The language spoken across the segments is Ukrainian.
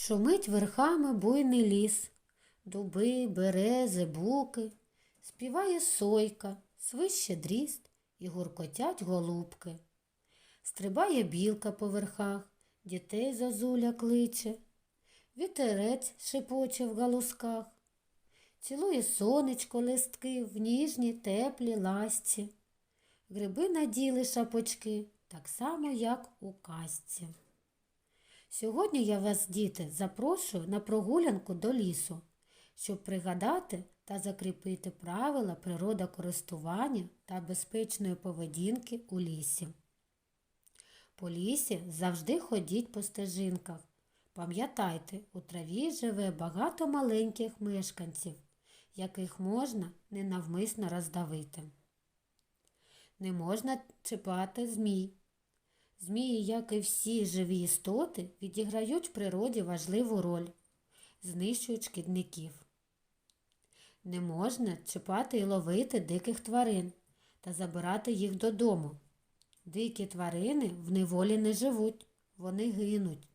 Шумить верхами буйний ліс, дуби, берези, буки, співає сойка, свище дріст і гуркотять голубки. Стрибає білка по верхах, дітей зозуля кличе, вітерець шепоче в галузках, цілує сонечко листки в ніжній теплі ласці. Гриби наділи шапочки, так само, як у казці. Сьогодні я вас, діти, запрошую на прогулянку до лісу, щоб пригадати та закріпити правила природокористування та безпечної поведінки у лісі. По лісі завжди ходіть по стежинках. Пам'ятайте, у траві живе багато маленьких мешканців, яких можна ненавмисно роздавити. Не можна чіпати змій. Змії, як і всі живі істоти, відіграють в природі важливу роль, знищують шкідників. Не можна чіпати і ловити диких тварин та забирати їх додому. Дикі тварини в неволі не живуть, вони гинуть.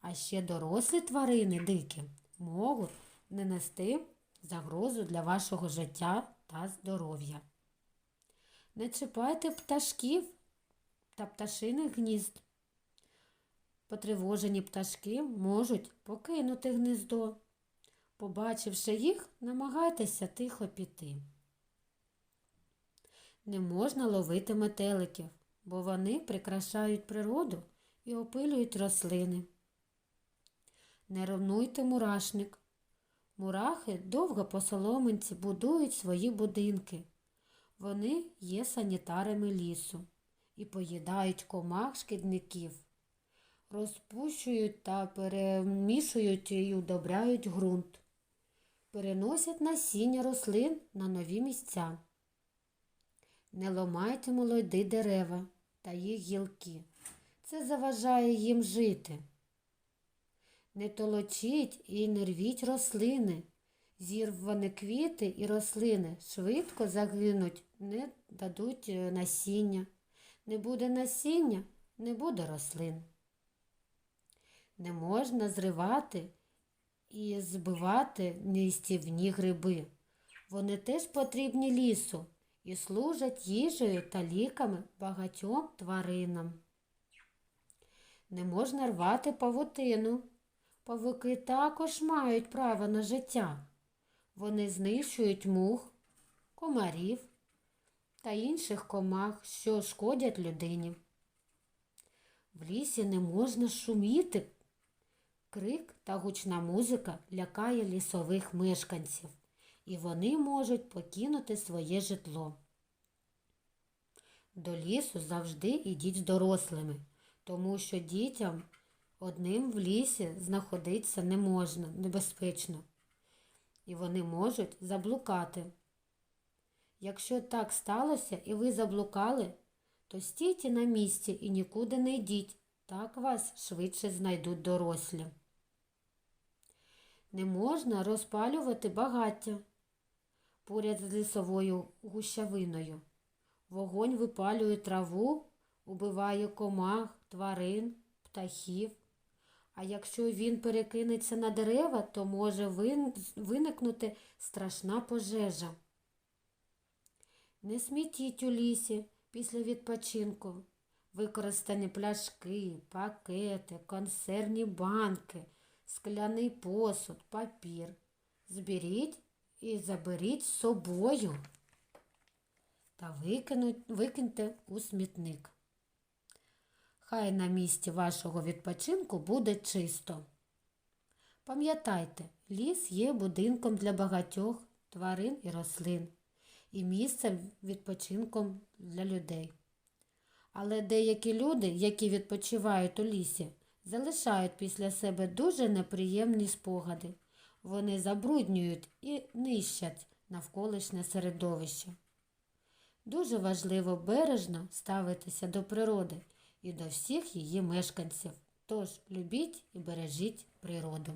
А ще дорослі тварини дикі можуть нанести загрозу для вашого життя та здоров'я. Не чіпайте пташків та пташиних гнізд. Потривожені пташки можуть покинути гніздо. Побачивши їх, намагайтеся тихо піти. Не можна ловити метеликів, бо вони прикрашають природу і опилюють рослини. Не руйнуйте мурашник. Мурахи довго по соломинці будують свої будинки. Вони є санітарами лісу і поїдають комах шкідників, розпущують та перемішують і удобряють ґрунт, переносять насіння рослин на нові місця. Не ломайте молоді дерева та їх гілки. Це заважає їм жити. Не толочіть і не рвіть рослини. Зірвані квіти і рослини швидко загинуть, не дадуть е, насіння. Не буде насіння, не буде рослин. Не можна зривати і збивати нестівні гриби. Вони теж потрібні лісу і служать їжею та ліками багатьом тваринам. Не можна рвати павутину. Павуки також мають право на життя. Вони знищують мух, комарів та інших комах, що шкодять людині. В лісі не можна шуміти. Крик та гучна музика лякає лісових мешканців, і вони можуть покинути своє житло. До лісу завжди ідіть з дорослими, тому що дітям одним в лісі знаходитися не можна, небезпечно, і вони можуть заблукати. Якщо так сталося і ви заблукали, то стійте на місці і нікуди не йдіть, так вас швидше знайдуть дорослі. Не можна розпалювати багаття поряд з лісовою гущавиною. Вогонь випалює траву, убиває комах, тварин, птахів. А якщо він перекинеться на дерева, то може виникнути страшна пожежа. Не смітіть у лісі після відпочинку. Використані пляшки, пакети, консервні банки, скляний посуд, папір. Зберіть і заберіть з собою та викиньте у смітник. Хай на місці вашого відпочинку буде чисто. Пам'ятайте, ліс є будинком для багатьох тварин і рослин і місцем відпочинком для людей. Але деякі люди, які відпочивають у лісі, залишають після себе дуже неприємні спогади. Вони забруднюють і нищать навколишнє середовище. Дуже важливо бережно ставитися до природи і до всіх її мешканців. Тож любіть і бережіть природу.